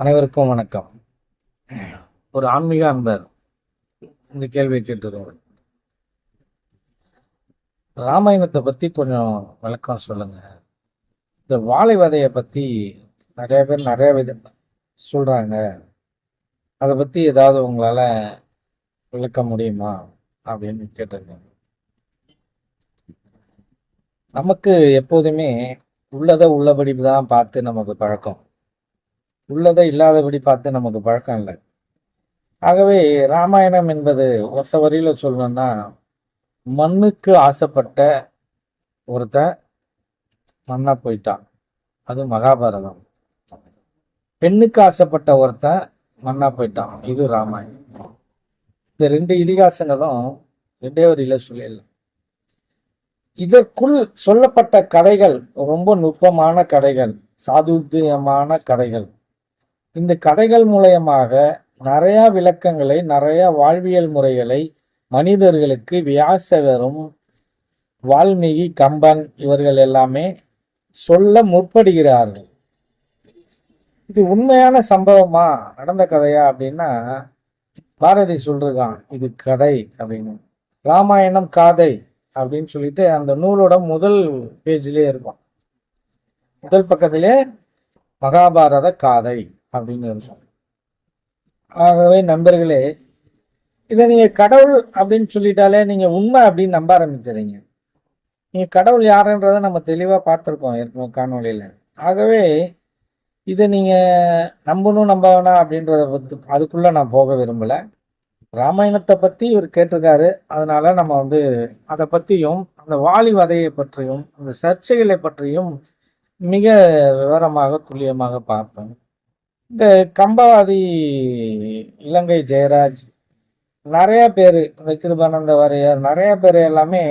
அனைவருக்கும் வணக்கம். ஒரு ஆன்மீக அன்பர் இந்த கேள்வியை கேட்டிருக்காரு ராமாயணத்தை பத்தி கொஞ்சம் விளக்கம் சொல்லுங்க. இந்த வாழை விதையை பத்தி நிறைய பேர் நிறைய வித சொல்றாங்க. அதை பத்தி ஏதாவது உங்களால விளக்க முடியுமா அப்படின்னு கேட்டிருக்காங்க நமக்கு எப்போதுமே உள்ளதை உள்ளபடி தான் பார்த்து நமக்கு பழக்கம். உள்ளதை இல்லாதபடி பார்த்து நமக்கு பழக்கம் இல்லை. ஆகவே ராமாயணம் என்பது ஒத்த வரியில சொல்லணும்னா மண்ணுக்கு ஆசைப்பட்ட ஒருத்தன் மண்ணா போயிட்டான். அது மகாபாரதம். பெண்ணுக்கு ஆசைப்பட்ட ஒருத்தன் மண்ணா போயிட்டான். இது ராமாயணம். இந்த ரெண்டு இதிகாசங்களும் ரெண்டே வரியில சொல்லிடலாம் இதற்குள் சொல்லப்பட்ட கதைகள் ரொம்ப நுட்பமான கதைகள் சாதுத்தியமான கதைகள். இந்த கதைகள் மூலயமாக நிறைய விளக்கங்களை நிறைய வாழ்வியல் முறைகளை மனிதர்களுக்கு வியாசகரும் வால்மீகி கம்பன் இவர்கள் எல்லாமே சொல்ல முற்படுகிறார்கள். இது உண்மையான சம்பவமா? நடந்த கதையா? அப்படின்னா பாரதி சொல்றான் இது கதை அப்படின்னு. ராமாயணம் காதை அப்படின்னு சொல்லிட்டு அந்த நூலோட முதல் பேஜ்லயே இருக்கும். முதல் பக்கத்திலே மகாபாரத காதை. அப்படின்னு இருக்கும் ஆகவே நண்பர்களே இதை நீங்க கடவுள் அப்படின்னு சொல்லிட்டாலே நீங்க உண்மை அப்படின்னு நம்ப ஆரம்பிச்சிடுறீங்க. நீங்க கடவுள் யாருன்றதை நம்ம தெளிவா பார்த்துருக்கோம் ஏற்கனவே காணொலியில ஆகவே இதை நீங்க நம்பணும் நம்ப வேணாம் அப்படின்றத பற்றி அதுக்குள்ள நான் போக விரும்பல. ராமாயணத்தை பத்தி இவர் கேட்டிருக்காரு. அதனால நம்ம வந்து அதை பற்றியும் அந்த வாலி வதையை பற்றியும் அந்த சர்ச்சைகளை பற்றியும் மிக விவரமாக துல்லியமாக பார்ப்பேன் இந்த கம்பவாதி இலங்கை ஜெயராஜ் நிறைய பேர் இந்த கிருபானந்த வாரியார் நிறைய பேர் எல்லாமே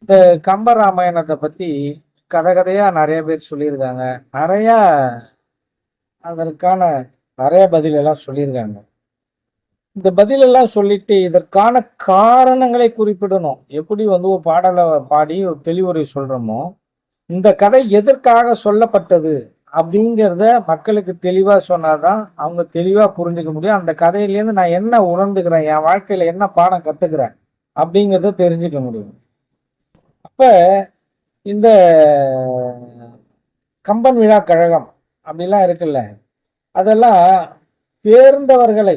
இந்த கம்ப ராமாயணத்தை பத்தி கதை கதையா நிறைய பேர் சொல்லியிருக்காங்க. நிறையா அதற்கான நிறைய பதில் எல்லாம் சொல்லியிருக்காங்க. இந்த பதிலெல்லாம் சொல்லிட்டு இதற்கான காரணங்களை குறிப்பிடணும். எப்படி வந்து ஒரு பாடலை பாடி ஒரு தெளிவுரை சொல்றோமோ இந்த கதை எதற்காக சொல்லப்பட்டது? அப்படிங்கிறத மக்களுக்கு தெளிவாக சொன்னாதான் அவங்க தெளிவாக புரிஞ்சுக்க முடியும். அந்த கதையிலேருந்து நான் என்ன உணர்ந்துக்கிறேன் என் வாழ்க்கையில் என்ன பாடம் கற்றுக்கிறேன் அப்படிங்கிறத தெரிஞ்சுக்க முடியும். அப்போ இந்த கம்பன் விழா கழகம் அப்படிலாம் இருக்குல்ல அதெல்லாம் தேர்ந்தவர்களை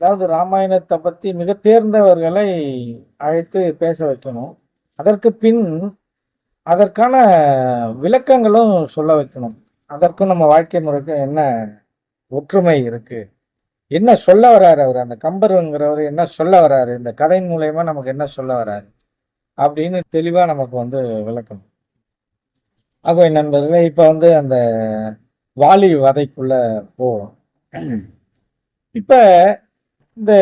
அதாவது ராமாயணத்தை பற்றி மிக தேர்ந்தவர்களை அழைத்து பேச வைக்கணும். அதற்கு பின் அதற்கான விளக்கங்களும் சொல்ல வைக்கணும். அதற்கும் நம்ம வாழ்க்கை முறைக்கும் என்ன ஒற்றுமை இருக்கு? என்ன சொல்ல வராரு அவர்? அந்த கம்பருங்கிறவர் என்ன சொல்ல வராரு? இந்த கதையின் மூலயமா நமக்கு என்ன சொல்ல வராரு? அப்படின்னு தெளிவாக நமக்கு வந்து விளக்கணும். அப்போ நண்பர்களே இப்போ வந்து அந்த வாலி வதைக்குள்ள போவோம் இப்போ இந்த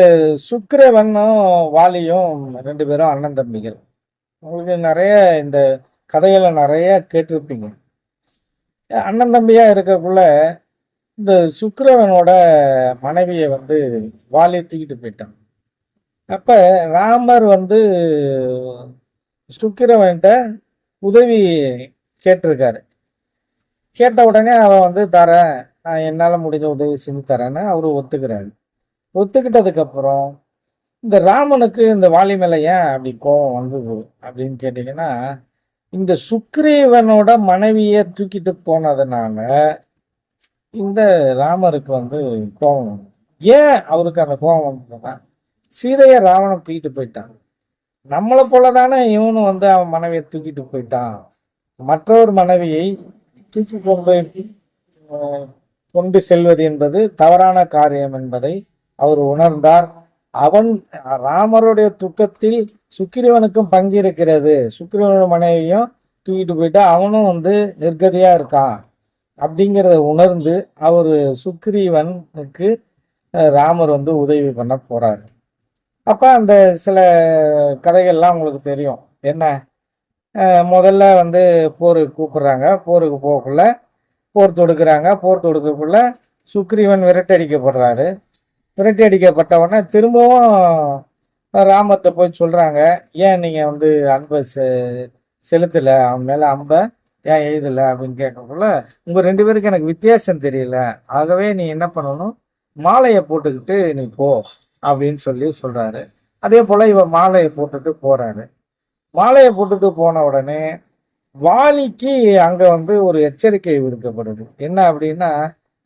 சுக்கிரவனும் வாலியும் ரெண்டு பேரும் அண்ணன் தம்பிகள். உங்களுக்கு நிறைய இந்த கதைகளை நிறைய கேட்டிருப்பீங்க. அண்ணன் தம்பியா இருக்கக்குள்ள இந்த சுக்கிரவனோட மனைவியை வந்து வாலி தூக்கிட்டு போயிட்டான். அப்ப ராமர் வந்து சுக்கிரவன்கிட்ட உதவி கேட்டிருக்காரு. கேட்ட உடனே அவன் வந்து தரேன் நான் என்னால் முடிஞ்ச உதவி செஞ்சு தரேன்னு அவரு ஒத்துக்கிறாரு. ஒத்துக்கிட்டதுக்கப்புறம் இந்த ராமனுக்கு இந்த வாலி மேலே ஏன் அப்படி கோபம் வந்தது? அப்படின்னு கேட்டீங்கன்னா இந்த சுக்ரீவனோட மனைவியை தூக்கிட்டு போனதுனால இந்த ராமருக்கு வந்து கோபம் ஏன் அவருக்கு அந்த கோபம் வந்ததுன்னா சீதையை ராவணன் தூக்கிட்டு போயிட்டான். நம்மளை போல தானே இவனும் வந்து அவன் மனைவியை தூக்கிட்டு போயிட்டான். மற்றொரு மனைவியை தூக்கி கொண்டு கொண்டு செல்வது என்பது தவறான காரியம் என்பதை அவர் உணர்ந்தார். அவன் ராமருடைய துக்கத்தில் சுக்கிரவனுக்கும் பங்கு இருக்கிறது. சுக்கிரவனோட மனைவியும் தூக்கிட்டு போயிட்டு அவனும் வந்து நிர்கதியா இருக்கான் அப்படிங்கிறத உணர்ந்து அவர் சுக்ரீவனுக்கு ராமர் வந்து உதவி பண்ண போறாரு. அப்ப அந்த சில கதைகள்லாம் உங்களுக்கு தெரியும். என்ன? முதல்ல வந்து போருக்கு கூப்பிடுறாங்க. போருக்கு போகக்குள்ள போர் தொடுக்கிறாங்க. போர் தொடுக்கக்குள்ள சுக்ரீவன் விரட்டடிக்கப்படுறாரு. விரட்டி அடிக்கப்பட்டவொடனே திரும்பவும் ராமர்கிட்ட போய் சொல்கிறாங்க ஏன் நீங்கள் வந்து அன்பை செ செலுத்தலை? அவன் மேலே அம்பை ஏன் எழுதலை? அப்படின்னு கேட்கக்குள்ள உங்கள் ரெண்டு பேருக்கு எனக்கு வித்தியாசம் தெரியல. ஆகவே நீ என்ன பண்ணணும்? மாலையை போட்டுக்கிட்டு நீ போ அப்படின்னு சொல்லி சொல்கிறாரு அதே போல் இவன் மாலையை போட்டுட்டு போகிறாரு மாலையை போட்டுட்டு போன உடனே வாலிக்கு அங்கே வந்து ஒரு எச்சரிக்கை விடுக்கப்படுது. என்ன அப்படின்னா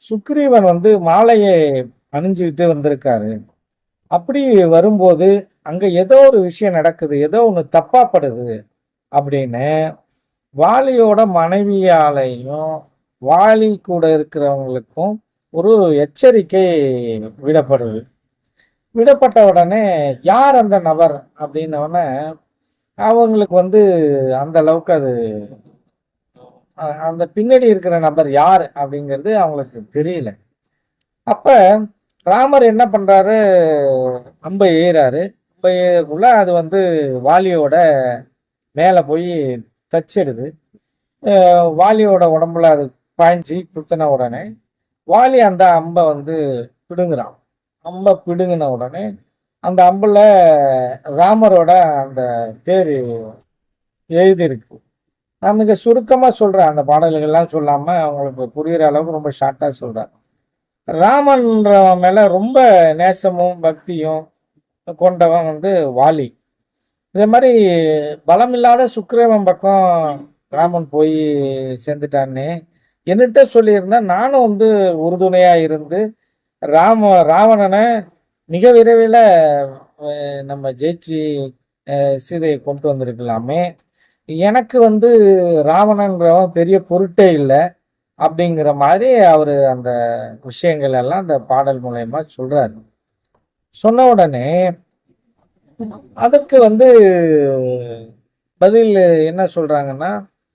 சுக்ரீவன் வந்து மாலையை அணிஞ்சுக்கிட்டு வந்திருக்காரு. அப்படி வரும்போது அங்கே ஏதோ ஒரு விஷயம் நடக்குது ஏதோ ஒன்று தப்பாப்படுது அப்படின்னு வாலியோட மனைவியாலையும் வாலி கூட இருக்கிறவங்களுக்கும் ஒரு எச்சரிக்கை விடப்படுது. விடப்பட்ட உடனே யார் அந்த நபர் அப்படின்னோடனே அவங்களுக்கு வந்து அந்த அளவுக்கு அது அந்த பின்னாடி இருக்கிற நபர் யார் அப்படிங்கிறது அவங்களுக்கு தெரியல. அப்போ ராமர் என்ன பண்ணுறாரு அம்பை ஏறாரு அம்பை ஏறக்குள்ள அது வந்து வாலியோட மேலே போய் தச்சிடுது. வாலியோட உடம்புல அது பாய்ஞ்சி குத்தின உடனே வாலி அந்த அம்பை வந்து பிடுங்குறான். அம்பை பிடுங்கின உடனே அந்த அம்பில் ராமரோட அந்த பேர் எழுதியிருக்கு நாம் மிக சுருக்கமாக சொல்கிறேன் அந்த பாடல்கள்லாம் சொல்லாமல் அவங்களுக்கு புரிகிற அளவுக்கு ரொம்ப ஷார்ட்டாக சொல்கிறேன் ராமன்றவன் மேலே ரொம்ப நேசமும் பக்தியும் கொண்டவன் வந்து வாலி. இதே மாதிரி பலமில்லாத சுக்கிரவன் பக்கம் ராமன் போய் சேர்ந்துட்டான்னு என்னிட்ட சொல்லியிருந்தேன் நானும் வந்து உறுதுணையாக இருந்து ராம ராவணனை மிக விரைவில் நம்ம ஜெயிச்சு சீதையை கொண்டு வந்திருக்கலாமே. எனக்கு வந்து ராவணன்றவன் பெரிய பொருட்டே இல்லை. அப்படிங்கிற மாதிரி அவர் அந்த விஷயங்கள் எல்லாம் அந்த பாடல் மூலயமா சொல்றாரு. சொன்ன உடனே அதற்கு வந்து பதில் என்ன சொல்றாங்கன்னா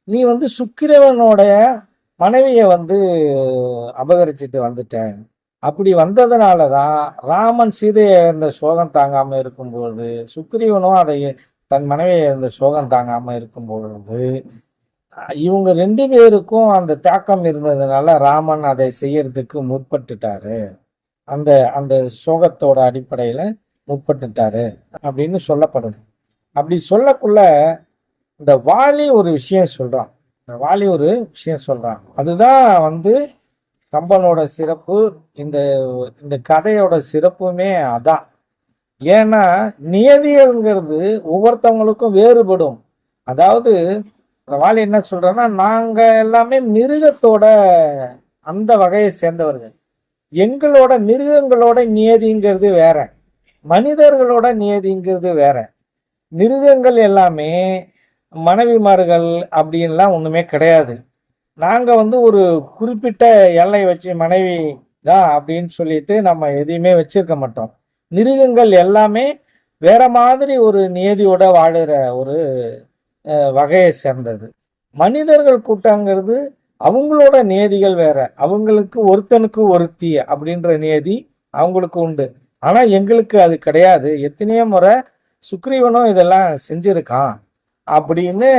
நீ வந்து சுக்கிரவனுடைய மனைவியை வந்து அபகரிச்சுட்டு வந்துட்ட அப்படி வந்ததுனால தான் ராமன் சீதையை இழந்த சோகம் தாங்காம இருக்கும்பொழுது சுக்கிரீவனும் அதை தன் மனைவியை இழந்த சோகம் தாங்காம இருக்கும் பொழுது இவங்க ரெண்டு பேருக்கும் அந்த தாக்கம் இருந்ததுனால ராமன் அதை செய்யறதுக்கு முற்பட்டுட்டாரு. அந்த அந்த சோகத்தோட அடிப்படையில முற்பட்டுட்டாரு அப்படின்னு சொல்லப்படுது. அப்படி சொல்லக்குள்ள இந்த வாலி ஒரு விஷயம் சொல்றான். இந்த வாலி ஒரு விஷயம் சொல்றான். அதுதான் வந்து கம்பனோட சிறப்பு இந்த இந்த கதையோட சிறப்புமே அதான். ஏன்னா நியதிகள்ங்கிறது ஒவ்வொருத்தவங்களுக்கும் வேறுபடும். அதாவது அந்த வாலி என்ன சொல்றேன்னா நாங்க எல்லாமே மிருகத்தோட அந்த வகையை சேர்ந்தவர்கள். எங்களோட மிருகங்களோட நியதிங்கிறது வேற. மனிதர்களோட நியதிங்கிறது வேற. மிருகங்கள் எல்லாமே மனைவிமார்கள் அப்படின்லாம் ஒன்றுமே கிடையாது. நாங்கள் வந்து ஒரு குறிப்பிட்ட எல்லை வச்சு மனைவி தான் அப்படின்னு சொல்லிட்டு நம்ம எதையுமே வச்சிருக்க மாட்டோம். மிருகங்கள் எல்லாமே வேற மாதிரி ஒரு நியதியோட வாழுற ஒரு வகையை சேர்ந்தது. மனிதர்கள் கூட்டங்கிறது அவங்களோட நியதிகள் வேற. அவங்களுக்கு ஒருத்தனுக்கு ஒருத்தி அப்படின்ற நியதி அவங்களுக்கு உண்டு. ஆனா எங்களுக்கு அது கிடையாது. எத்தனையோ முறை சுக்ரீவனும் இதெல்லாம் செஞ்சிருக்கான் அப்படின்னு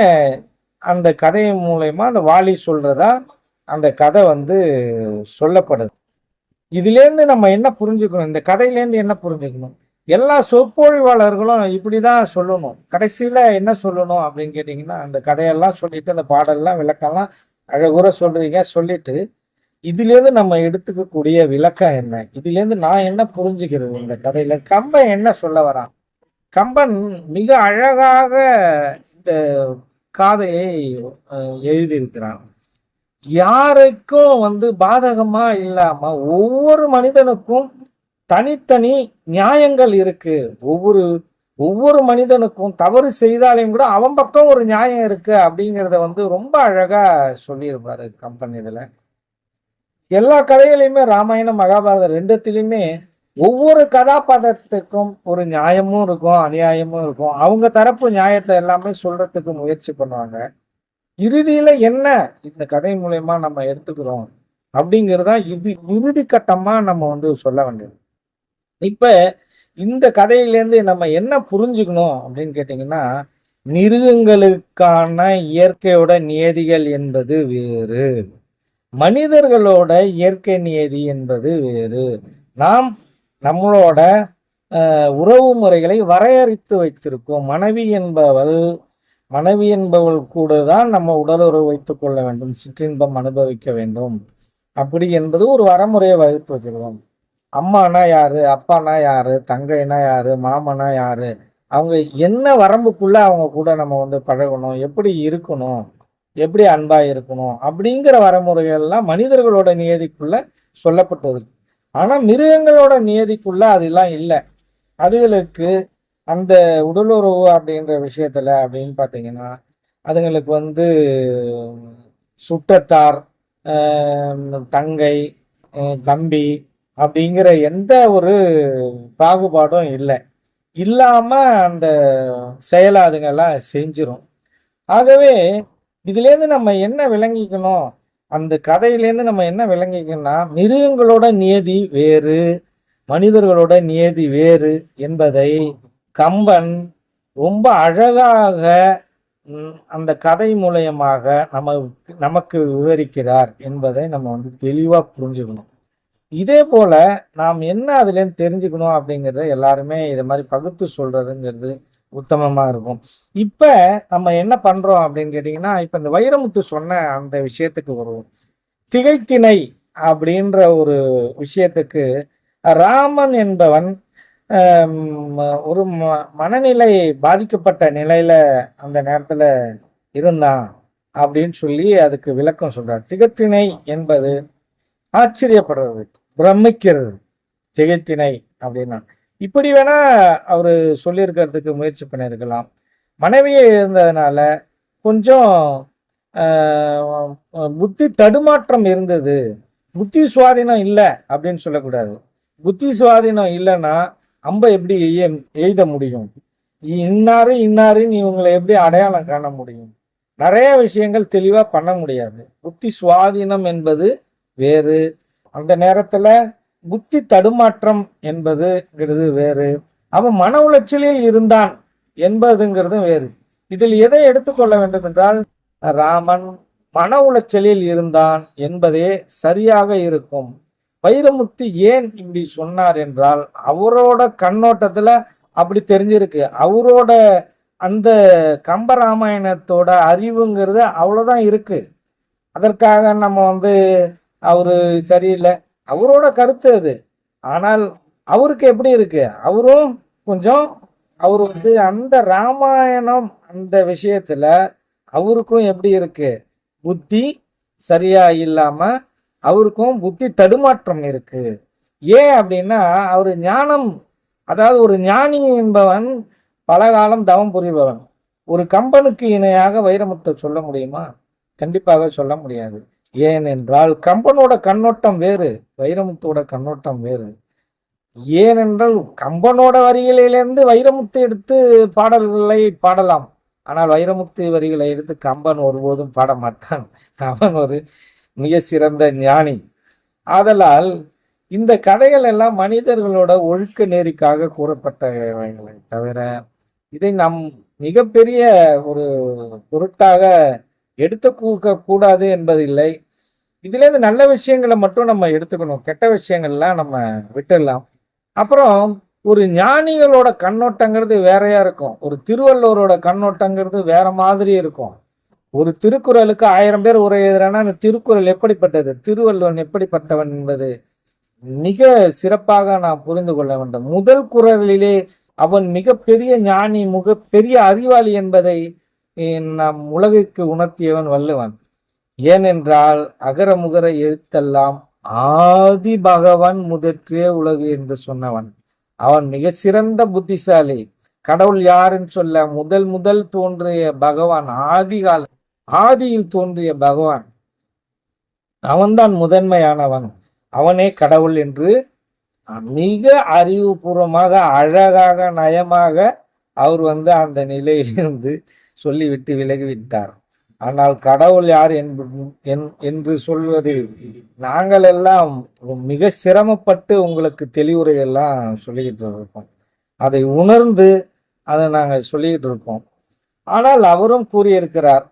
அந்த கதை மூலயமா அந்த வாலி சொல்றதா அந்த கதை வந்து சொல்லப்படுது. இதுலேருந்து நம்ம என்ன புரிஞ்சுக்கணும்? இந்த கதையிலேருந்து என்ன புரிஞ்சுக்கணும்? எல்லா சொற்பொழிவாளர்களும் இப்படிதான் சொல்லணும். கடைசியில் என்ன சொல்லணும் அப்படின்னு கேட்டிங்கன்னா அந்த கதையெல்லாம் சொல்லிட்டு அந்த பாடல்லாம் விளக்கம்லாம் அழகுற சொல்கிறீங்க சொல்லிட்டு இதுலேருந்து நம்ம எடுத்துக்கக்கூடிய விளக்கம் என்ன? இதுலேருந்து நான் என்ன புரிஞ்சுக்கிறது இந்த கதையில்? கம்பன் என்ன சொல்ல வரான்? கம்பன் மிக அழகாக இந்த காதையை எழுதியிருக்கிறான். யாருக்கும் வந்து பாதகமாக இல்லாமல் ஒவ்வொரு மனிதனுக்கும் தனித்தனி நியாயங்கள் இருக்கு. ஒவ்வொரு ஒவ்வொரு மனிதனுக்கும் தவறு செய்தாலையும் கூட அவன் பக்கம் ஒரு நியாயம் இருக்கு அப்படிங்கிறத வந்து ரொம்ப அழகா சொல்லியிருப்பாரு கம்பன் இதுல. எல்லா கதைகளையுமே ராமாயணம் மகாபாரதம் ரெண்டுத்திலையுமே ஒவ்வொரு கதாபாத்திரத்துக்கும் ஒரு நியாயமும் இருக்கும் அநியாயமும் இருக்கும். அவங்க தரப்பு நியாயத்தை எல்லாமே சொல்றதுக்கு முயற்சி பண்ணுவாங்க. இறுதியில என்ன இந்த கதை மூலயமா நம்ம எடுத்துக்கிறோம் அப்படிங்கிறதா இது இறுதி கட்டமா நம்ம வந்து சொல்ல வேண்டியது. இப்ப இந்த கதையிலேருந்து நம்ம என்ன புரிஞ்சுக்கணும் அப்படின்னு கேட்டிங்கன்னா மிருகங்களுக்கான இயற்கையோட நியதிகள் என்பது வேறு. மனிதர்களோட இயற்கை நியதி என்பது வேறு. நாம் நம்மளோட உறவு முறைகளை வரையறுத்து வைத்திருக்கோம். மனைவி என்பவள் மனைவி என்பவள் கூட தான் நம்ம உடலுறவு வைத்துக் கொள்ள வேண்டும் சிற்றின்பம் அனுபவிக்க வேண்டும். அப்படி என்பது ஒரு வரமுறையை வகுத்து வச்சிருக்கோம். அம்மானா யாரு அப்பானா யாரு தங்கைனா யாரு மாமனா யாரு? அவங்க என்ன வரம்புக்குள்ள அவங்க கூட நம்ம வந்து பழகணும் எப்படி இருக்கணும் எப்படி அன்பா இருக்கணும் அப்படிங்கிற வரமுறைகள்லாம் மனிதர்களோட நியதிக்குள்ள சொல்லப்பட்டு இருக்கு ஆனா மிருகங்களோட நியதிக்குள்ள அதெல்லாம் இல்லை. அதுகளுக்கு அந்த உடலுறவு அப்படின்ற விஷயத்துல அப்படின்னு பார்த்தீங்கன்னா அதுங்களுக்கு வந்து சுற்றத்தார் தங்கை தம்பி அப்படிங்கிற எந்த ஒரு பாகுபாடும் இல்லை. இல்லாமல் அந்த செயலை அதுங்கெல்லாம் செஞ்சிரும். ஆகவே இதுலேருந்து நம்ம என்ன விளங்கிக்கணும்? அந்த கதையிலேருந்து நம்ம என்ன விளங்கிக்கணும்னா மிருகங்களோட நியதி வேறு மனிதர்களோட நியதி வேறு என்பதை கம்பன் ரொம்ப அழகாக அந்த கதை மூலயமாக நம்ம நமக்கு விவரிக்கிறார் என்பதை நம்ம வந்து தெளிவாக புரிஞ்சுக்கணும். இதே போல நாம் என்ன அதுலேருந்து தெரிஞ்சுக்கணும் அப்படிங்கிறத எல்லாருமே இதை மாதிரி பகுத்து சொல்றதுங்கிறது உத்தமமா இருக்கும். இப்ப நம்ம என்ன பண்றோம் அப்படின்னு கேட்டிங்கன்னா இப்ப இந்த வைரமுத்து சொன்ன அந்த விஷயத்துக்கு வருவோம். திகைத்திணை அப்படின்ற ஒரு விஷயத்துக்கு ராமன் என்பவன் ஒரு ம- மனநிலை பாதிக்கப்பட்ட நிலையில அந்த நேரத்துல இருந்தான் அப்படின்னு சொல்லி அதுக்கு விளக்கம் சொல்றார். திகத்திணை என்பது ஆச்சரியப்படுறது. பிரமிக்கிறது. திகைத்தினை அப்படின்னா. இப்படி வேணா அவர் சொல்லியிருக்கிறதுக்கு முயற்சி பண்ணியிருக்கலாம். மனைவியை இருந்ததுனால கொஞ்சம் புத்தி தடுமாற்றம் இருந்தது. புத்தி சுவாதீனம் இல்லை அப்படின்னு சொல்லக்கூடாது. புத்தி சுவாதீனம் இல்லைன்னா அம்ப எப்படி எய்ய எய்த முடியும்? இன்னாரு இன்னாருன்னு இவங்களை எப்படி அடையாளம் காண முடியும்? நிறைய விஷயங்கள் தெளிவாக பண்ண முடியாது. புத்தி சுவாதீனம் என்பது வேறு அந்த நேரத்துல புத்தி தடுமாற்றம் என்பதுங்கிறது வேறு. அவன் மன உளைச்சலில் இருந்தான் என்பதுங்கிறது வேறு. இதில் எதை எடுத்துக்கொள்ள வேண்டும் என்றால் ராமன் மன உளைச்சலில் இருந்தான் என்பதே சரியாக இருக்கும். வைரமுத்து ஏன் இப்படி சொன்னார் என்றால் அவரோட கண்ணோட்டத்துல அப்படி தெரிஞ்சிருக்கு. அவரோட அந்த கம்பராமாயணத்தோட அறிவுங்கிறது அவ்வளோதான் இருக்கு. அதற்காக நம்ம வந்து அவர் சரியில்லை. அவரோட கருத்து அது. ஆனால் அவருக்கு எப்படி இருக்கு? அவரும் கொஞ்சம் அவர் வந்து அந்த ராமாயணம் அந்த விஷயத்துல அவருக்கும் எப்படி இருக்கு? புத்தி சரியா இல்லாம அவருக்கும் புத்தி தடுமாற்றம் இருக்கு. ஏன் அப்படின்னா அவர் ஞானம் அதாவது ஒரு ஞானி என்பவன் பல காலம் தவம் புரிபவன். ஒரு கம்பனுக்கு இணையாக வைரமுத்தை சொல்ல முடியுமா? கண்டிப்பாக சொல்ல முடியாது. ஏனென்றால் கம்பனோட கண்ணோட்டம் வேறு வைரமுத்தோட கண்ணோட்டம் வேறு. ஏனென்றால் கம்பனோட வரிகளிலிருந்து வைரமுத்து எடுத்து பாடல்களை பாடலாம். ஆனால் வைரமுத்து வரிகளை எடுத்து கம்பன் ஒருபோதும் பாட மாட்டான் அவன் ஒரு மிக சிறந்த ஞானி. ஆதலால் இந்த கதைகள் எல்லாம் மனிதர்களோட ஒழுக்க நெறிக்காக கூறப்பட்டவைகளை தவிர இதை நம் மிகப்பெரிய ஒரு பொருட்டாக எடுத்துக்க கூடாது என்பதில்லை. இதுலேருந்து நல்ல விஷயங்களை மட்டும் நம்ம எடுத்துக்கணும். கெட்ட விஷயங்கள்லாம் நம்ம விட்டுடலாம். அப்புறம் ஒரு ஞானிகளோட கண்ணோட்டங்கிறது வேறையா இருக்கும். ஒரு திருவள்ளுவரோட கண்ணோட்டங்கிறது வேற மாதிரி இருக்கும். ஒரு திருக்குறளுக்கு ஆயிரம் பேர் உரை எழுதுறான்னா அந்த திருக்குறள் எப்படிப்பட்டது? திருவள்ளுவன் எப்படிப்பட்டவன் என்பது மிக சிறப்பாக நாம் புரிந்து கொள்ள வேண்டும். முதல் குறளிலே அவன் மிகப்பெரிய ஞானி மிகப்பெரிய அறிவாளி என்பதை நம் உலகுக்கு உணர்த்தியவன் வள்ளுவன். ஏனென்றால் அகர முகர எழுத்தெல்லாம் ஆதி பகவான் முதற்றே உலகு என்று சொன்னவன். அவன் மிக சிறந்த புத்திசாலி. கடவுள் யாருன்னு சொல்ல முதல் முதல் தோன்றிய பகவான் ஆதிகால ஆதியில் தோன்றிய பகவான். அவன்தான் முதன்மையானவன். அவனே கடவுள் என்று மிக அறிவுபூர்வமாக அழகாக நயமாக அவர் வந்து அந்த நிலையிலிருந்து சொல்லிவிட்டு விலகிவிட்டார். ஆனால் கடவுள் யார் என்ப- என்- என்று சொல்வதில் நாங்கள் எல்லாம் மிக சிரமப்பட்டு உங்களுக்கு தெளிவுரை எல்லாம் சொல்லிக்கிட்டு இருக்கோம். அதை உணர்ந்து அதை நாங்கள் சொல்லிக்கிட்டு இருக்கோம். ஆனால் அவரும் கூறியிருக்கிறார்